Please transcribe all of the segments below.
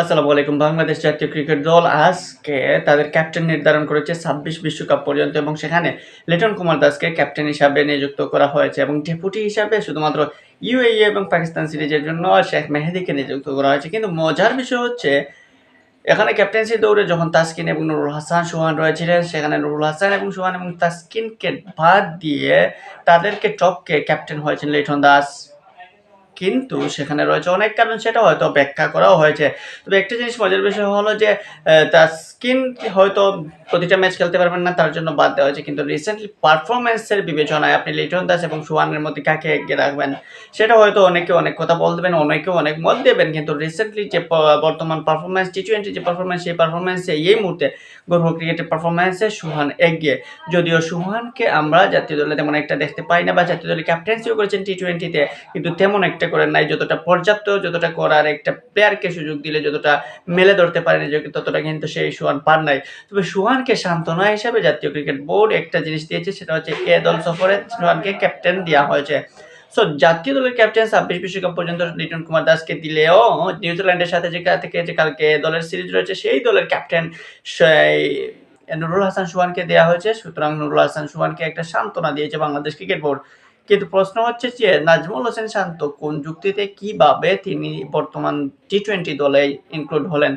আসসালামু আলাইকুম। বাংলাদেশ জাতীয় ক্রিকেট দল আজকে তাদের ক্যাপ্টেন নির্ধারণ করেছে ছাব্বিশ বিশ্বকাপ পর্যন্ত এবং সেখানে লিটন কুমার দাসকে ক্যাপ্টেন হিসাবে নিযুক্ত করা হয়েছে এবং ডেপুটি হিসাবে শুধুমাত্র ইউএই এবং পাকিস্তান সিরিজের জন্য শেখ মেহেদিকে নিযুক্ত করা হয়েছে। কিন্তু মজার বিষয় হচ্ছে, এখানে ক্যাপ্টেন্সি দৌড়ে যখন তাসকিন এবং নুরুল হাসান, সোহান রয়েছিলেন, সেখানে নুরুল হাসান এবং সোহান এবং তাসকিনকে বাদ দিয়ে তাদেরকে টপকে ক্যাপ্টেন হয়েছেন লিটন দাস। কিন্তু সেখানে রয়েছে অনেক কারণ, সেটা হয়তো ব্যাখ্যা করাও হয়েছে। তবে একটা জিনিস মজার বিষয় হলো যে তার স্কিন হয়তো প্রতিটা ম্যাচ খেলতে পারবেন না, তার জন্য বাদ দেওয়া হয়েছে। কিন্তু রিসেন্টলি পারফরমেন্সের বিবেচনায় আপনি লিটন দাস এবং সুহানের মধ্যে কাকে এগিয়ে রাখবেন, সেটা হয়তো অনেকে অনেক কথা বলবেন অনেকে অনেক মত দেবেন। কিন্তু রিসেন্টলি যে বর্তমান পারফরমেন্স টি টোয়েন্টি যে পারফরমেন্স সেই পারফরমেন্সে এই মুহূর্তে গর্ভ ক্রিকেটের পারফরমেন্সে সুহান এগিয়ে। যদিও সুহানকে আমরা জাতীয় দলে তেমন একটা দেখতে পাই না বা জাতীয় দলে ক্যাপ্টেন্সিও করেছেন টি টোয়েন্টিতে কিন্তু তেমন একটা করেন নাই, যতটা পর্যাপ্ত, যতটা করার একটা প্লেয়ারকে সুযোগ দিলে, যতটা মেলে ধরতে পারে নিজেকে ততটা কিন্তু সেই সুহান পার নাই। তবে সুহানকে সান্ত্বনা হিসাবে জাতীয় ক্রিকেট বোর্ড একটা জিনিস দিয়েছে, সেটা হচ্ছে এ দল সফরে সুহানকে ক্যাপ্টেন দেওয়া হয়েছে। সো জাতীয় দলের ক্যাপ্টেন ছাব্বিশ বিশ্বকাপ পর্যন্ত লিটন কুমার দাসকে দিলেও নিউজিল্যান্ডের সাথে যে থেকে যে কালকে দলের সিরিজ রয়েছে, সেই দলের ক্যাপ্টেন নুরুল হাসান সুহানকে দেওয়া হয়েছে। সুতরাং নুরুল হাসান সুহানকে একটা সান্ত্বনা দিয়েছে বাংলাদেশ ক্রিকেট বোর্ড। কিন্তু প্রশ্ন হচ্ছে যে নাজমুল হোসেন শান্ত কোন যুক্তিতে কীভাবে তিনি বর্তমান টি টোয়েন্টি দলে ইনক্লুড হলেন?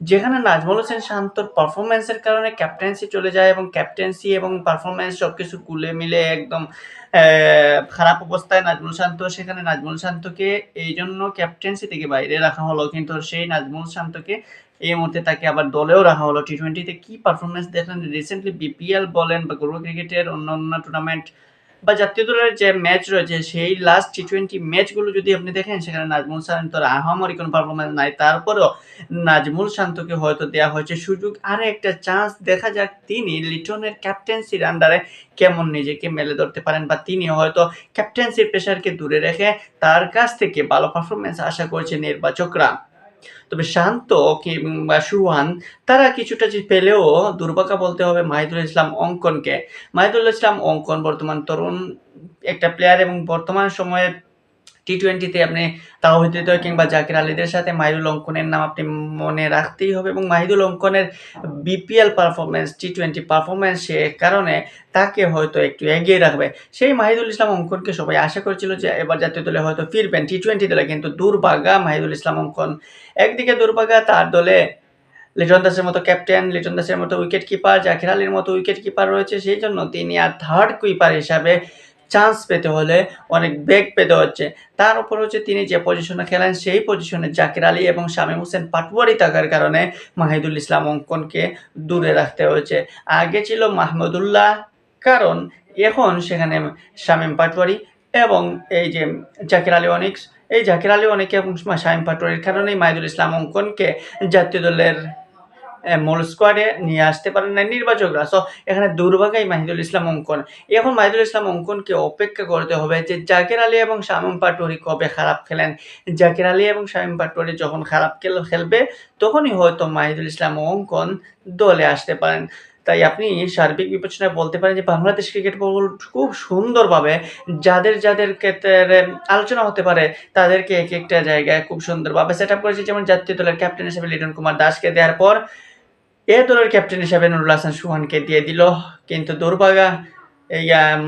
যেখানে নাজমুল হোসেন শান্তর পারফরমেন্সের কারণে ক্যাপ্টেন্সি চলে যায় এবং ক্যাপ্টেন্সি এবং পারফরমেন্স সব কিছু কুলে মিলে একদম খারাপ অবস্থায় নাজমুল শান্ত, সেখানে নাজমুল শান্তকে এই জন্য ক্যাপ্টেন্সি থেকে বাইরে রাখা হলো। কিন্তু সেই নাজমুল শান্তকে এই মুহূর্তে তাকে আবার দলেও রাখা হলো। টি টোয়েন্টিতে কি পারফরমেন্স দেখলেন? রিসেন্টলি বিপিএল বলেন বা গ্লোবাল ক্রিকেটের অন্য অন্য টুর্নামেন্ট বা জাতীয় দলের যে ম্যাচ রয়েছে, সেই লাস্ট টি টোয়েন্টি ম্যাচগুলো যদি আপনি দেখেন, সেখানে নাজমুল শান্তর আহামরি কোনো পারফরমেন্স নাই। তারপরেও নাজমুল শান্তকে হয়তো দেওয়া হয়েছে সুযোগ। আর একটা চান্স দেখা যাক তিনি লিটনের ক্যাপ্টেন্সির আন্ডারে কেমন নিজেকে মেলে ধরতে পারেন বা তিনি হয়তো ক্যাপ্টেন্সির প্রেশারকে দূরে রেখে তার কাছ থেকে ভালো পারফরমেন্স আশা করছে নির্বাচকরা। তবে শান্ত কিংবা সুহান, তারা কিছুটা পেলেও দুর্ভাগা বলতে হবে মাহিদুল ইসলাম অঙ্কনকে। মাহিদুল ইসলাম অঙ্কন বর্তমান তরুণ একটা প্লেয়ার এবং বর্তমান সময়ে টি টোয়েন্টিতে আপনি তাওহিদ হৃদয় কিংবা জাকির আলীদের সাথে মাহিদুল অঙ্কনের নাম আপনি মনে রাখতেই হবে এবং মাহিদুল অঙ্কনের BPL performance T twenty performance কারণে তাকে হয়তো একটু এগিয়ে রাখবে। সেই মাহিদুল ইসলাম অঙ্কনকে সবাই আশা করেছিল যে এবার জাতীয় দলে হয়তো ফিরবেন টি টোয়েন্টি দলে, কিন্তু দুর্ভাগা মাহিদুল ইসলাম অঙ্কন। একদিকে দুর্ভাগা তার দলে লিটন দাসের মতো ক্যাপ্টেন লিটন দাসের মতো উইকেট কিপার জাকির আলীর মতো উইকেট কিপার রয়েছে, সেই জন্য তিনি আর থার্ড কুইপার হিসাবে চান্স পেতে হলে, অনেক বেগ পেতে হচ্ছে। তার উপর হচ্ছে তিনি যে পজিশনে খেলেন, সেই পজিশনে জাকির আলী এবং শামীম হোসেন পাটওয়ারি থাকার কারণে মাহিদুল ইসলাম অঙ্কনকে দূরে রাখতে হয়েছে। আগে ছিল মাহমুদুল্লাহ, কারণ এখন সেখানে শামীম পাটওয়ারি এবং এই যে জাকির আলী অনিক্স। এই জাকির আলী অনেক এবং শামীম পাটওয়ারির কারণেই মাহিদুল ইসলাম অঙ্কনকে জাতীয় দলের মূল স্কোয়াডে নিয়ে আসতে পারেন না নির্বাচকরা। সো এখানে দুর্ভাগাই মাহিদুল ইসলাম অঙ্কন। এখন মাহিদুল ইসলাম অঙ্কনকে অপেক্ষা করতে হবে যে জাকির আলী এবং শামীম পাটোয়ারি কবে খারাপ খেলেন। জাকির আলী এবং শামীম পাটোয়ারি যখন খারাপ খেল খেলবে, তখনই হয়তো মাহিদুল ইসলাম অঙ্কন দলে আসতে পারেন। তাই আপনি সার্বিক বিবেচনায় বলতে পারেন যে বাংলাদেশ ক্রিকেট বোর্ড খুব সুন্দরভাবে যাদের যাদের ক্ষেত্রে আলোচনা হতে পারে, তাদেরকে এক একটা জায়গায় খুব সুন্দরভাবে সেট আপ করেছে। যেমন জাতীয় দলের ক্যাপ্টেন হিসেবে লিটন কুমার দাসকে দেওয়ার পর এ দলের ক্যাপ্টেন হিসেবে নুরুল হাসান সুহানকে দিয়ে দিল। কিন্তু দুর্ভাগা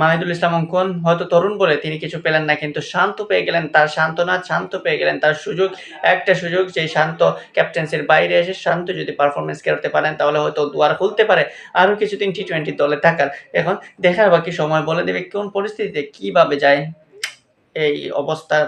মাহিদুল ইসলাম অঙ্কন হয়তো তরুণ বলে তিনি কিছু পেলেন না, কিন্তু শান্ত পেয়ে গেলেন তার শান্তনা শান্ত পেয়ে গেলেন তার সুযোগ, একটা সুযোগ যে শান্ত ক্যাপ্টেন্সির বাইরে এসে শান্ত যদি পারফরমেন্স করতে পারেন, তাহলে হয়তো দুয়ার খুলতে পারে। আরও কিছুদিন টি টোয়েন্টি দলে থাকার। এখন দেখার বাকি সময়। বলে দেবে কোন পরিস্থিতিতে কীভাবে যায় এই অবস্থা।